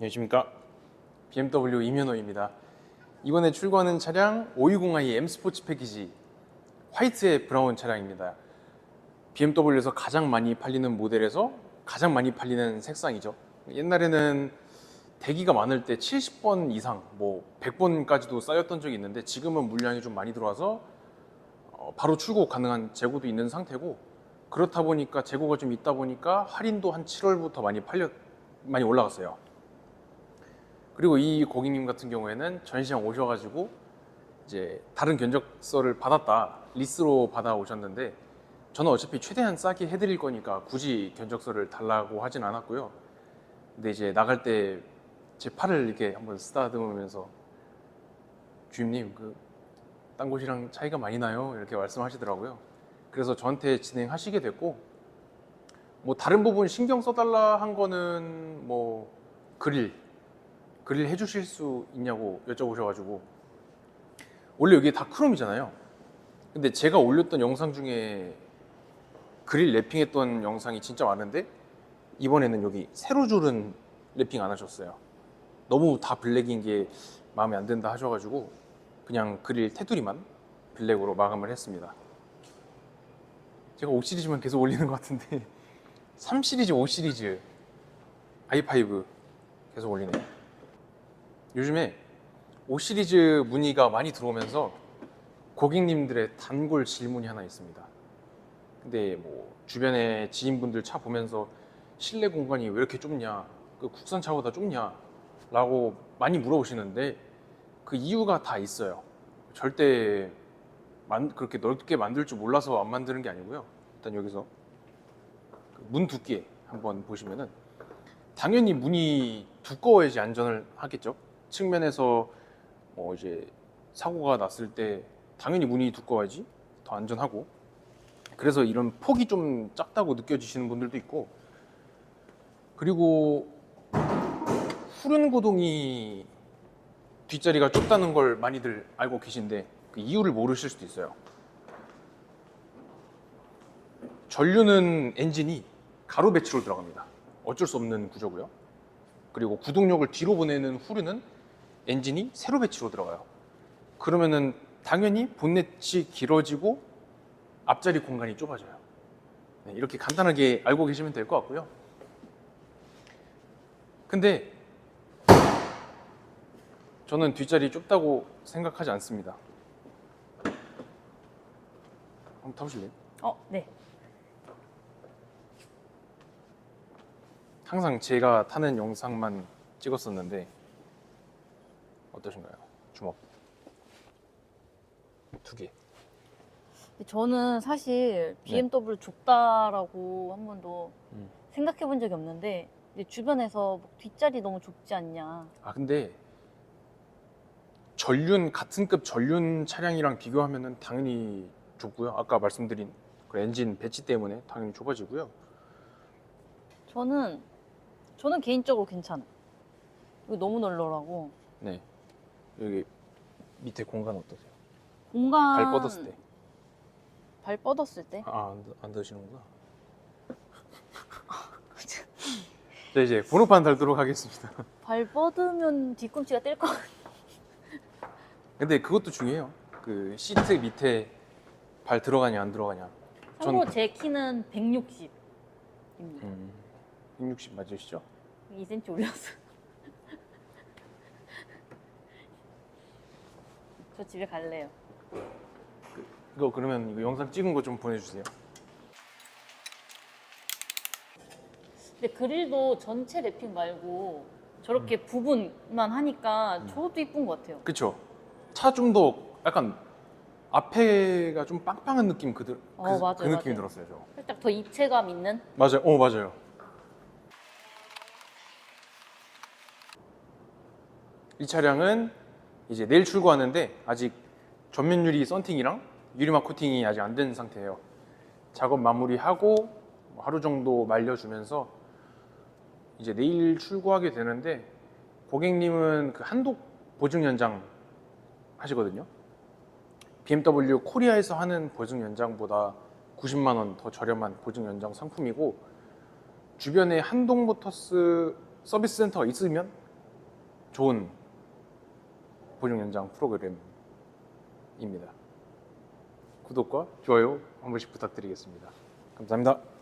안녕하십니까? BMW 이면호입니다. 이번에 출고하는 차량 520i M 스포츠 패키지 화이트의 브라운 차량입니다. BMW에서 가장 많이 팔리는 모델에서 가장 많이 팔리는 색상이죠. 옛날에는 대기가 많을 때 70번 이상 뭐 100번까지도 쌓였던 적이 있는데 지금은 물량이 좀 많이 들어와서 어, 바로 출고 가능한 재고도 있는 상태고 그렇다 보니까 재고가 좀 있다 보니까 할인도 한 7월부터 많이 팔려 많이 올라갔어요. 그리고 이 고객님 같은 경우에는 전시장 오셔가지고 이제 다른 견적서를 받았다 리스로 받아 오셨는데 저는 어차피 최대한 싸게 해드릴 거니까 굳이 견적서를 달라고 하진 않았고요. 근데 이제 나갈 때 제 팔을 이렇게 한번 쓰다듬으면서 주임님 그 딴 곳이랑 차이가 많이 나요 이렇게 말씀하시더라고요. 그래서 저한테 진행하시게 됐고 뭐 다른 부분 신경 써달라 한 거는 뭐 그릴 그릴 해주실 수 있냐고 여쭤보셔가지고 원래 여기 다 크롬이잖아요. 근데 제가 올렸던 영상 중에 그릴 랩핑했던 영상이 진짜 많은데 이번에는 여기 세로 줄은 랩핑 안 하셨어요. 너무 다 블랙인 게 마음에 안 든다 하셔가지고 그냥 그릴 테두리만 블랙으로 마감을 했습니다. 제가 5 시리즈만 계속 올리는 것 같은데 3 시리즈, 5 시리즈, i5 계속 올리네요. 요즘에 5 시리즈 문의가 많이 들어오면서 고객님들의 단골 질문이 하나 있습니다. 근데 뭐 주변에 지인분들 차 보면서 실내 공간이 왜 이렇게 좁냐, 그 국산 차보다 좁냐, 라고 많이 물어보시는데 그 이유가 다 있어요. 절대 만- 그렇게 넓게 만들 줄 몰라서 안 만드는 게 아니고요. 일단 여기서 그문 두께 한번 보시면은 당연히 문이 두꺼워야지 안전을 하겠죠. 측면에서 뭐 이제 사고가 났을 때 당연히 문이 두꺼워야지 더 안전하고 그래서 이런 폭이 좀 작다고 느껴지시는 분들도 있고 그리고 후륜 구동이 뒷자리가 좁다는 걸 많이들 알고 계신데 그 이유를 모르실 수도 있어요. 전류는 엔진이 가로 배치로 들어갑니다. 어쩔 수 없는 구조고요. 그리고 구동력을 뒤로 보내는 후륜은 엔진이 세로 배치로 들어가요. 그러면은 당연히 본넷이 길어지고 앞자리 공간이 좁아져요. 네, 이렇게 간단하게 알고 계시면 될 것 같고요. 근데 저는 뒷자리 좁다고 생각하지 않습니다. 한번 타보실래요? 어, 네. 항상 제가 타는 영상만 찍었었는데 어떠신가요? 주먹 두 개. 저는 사실 BMW 좁다라고 한 번도 음. 생각해 본 적이 없는데 이제 주변에서 뭐 뒷자리 너무 좁지 않냐. 아 근데 전륜 같은 급 전륜 차량이랑 비교하면은 당연히 좁고요. 아까 말씀드린 그 엔진 배치 때문에 당연히 좁아지고요. 저는 저는 개인적으로 괜찮아. 이거 너무 널널하고 네 여기 밑에 공간 어떠세요? 공간 발 뻗었을 때. 발 뻗었을 때 아안 안 드시는구나. 자 이제 번호판 달도록 하겠습니다. 발 뻗으면 뒤꿈치가 뗄것 같아. 근데 그것도 중요해요. 그 시트 밑에 발 들어가냐 안 들어가냐. 참고 제 키는 160입니다. 음, 160 맞으시죠? 2cm 올렸어. 저 집에 갈래요. 이거 그러면 이거 영상 찍은 거 좀 보내주세요. 근데 그릴도 전체 랩핑 말고 저렇게 음. 부분만 하니까 저것도 이쁜 것 같아요. 그쵸? 차 좀 더 약간 앞에가 좀 빵빵한 느낌 그들 그, 어, 맞아요, 그 느낌이 맞아요. 들었어요. 저. 살짝 더 입체감 있는? 맞아요. 어 맞아요. 이 차량은 이제 내일 출고하는데 아직 전면 유리 썬팅이랑 유리막 코팅이 아직 안 된 상태예요. 작업 마무리하고 뭐 하루 정도 말려주면서 이제 내일 출고하게 되는데 고객님은 그 한독 보증 연장 하시거든요. BMW 코리아에서 하는 보증 연장보다 90만 원 더 저렴한 보증 연장 상품이고 주변에 한동 모터스 서비스 센터가 있으면 좋은 보증 연장 프로그램입니다. 구독과 좋아요 한 번씩 부탁드리겠습니다. 감사합니다.